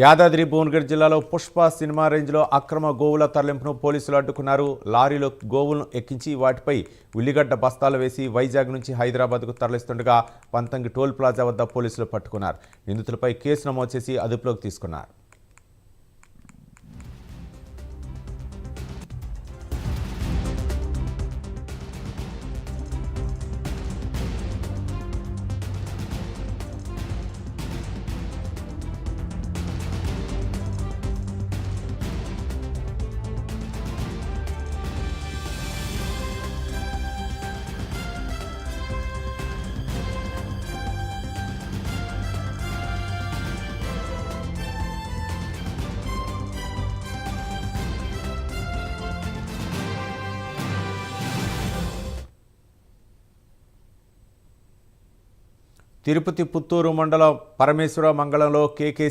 యాదాద్రి భువనగిరి జిల్లాలో పుష్ప సినిమా రేంజ్లో అక్రమ గోవుల తరలింపును పోలీసులు అడ్డుకున్నారు. లారీలో గోవులను ఎక్కించి వాటిపై ఉల్లిగడ్డ బస్తాలు వేసి వైజాగ్ నుంచి హైదరాబాద్కు తరలిస్తుండగా పంతంగి టోల్ ప్లాజా వద్ద పోలీసులు పట్టుకున్నారు. నిందితులపై కేసు నమోదు చేసి అదుపులోకి తీసుకున్నారు. తిరుపతి పుత్తూరు మండలం పరమేశ్వర మంగళంలో కేకే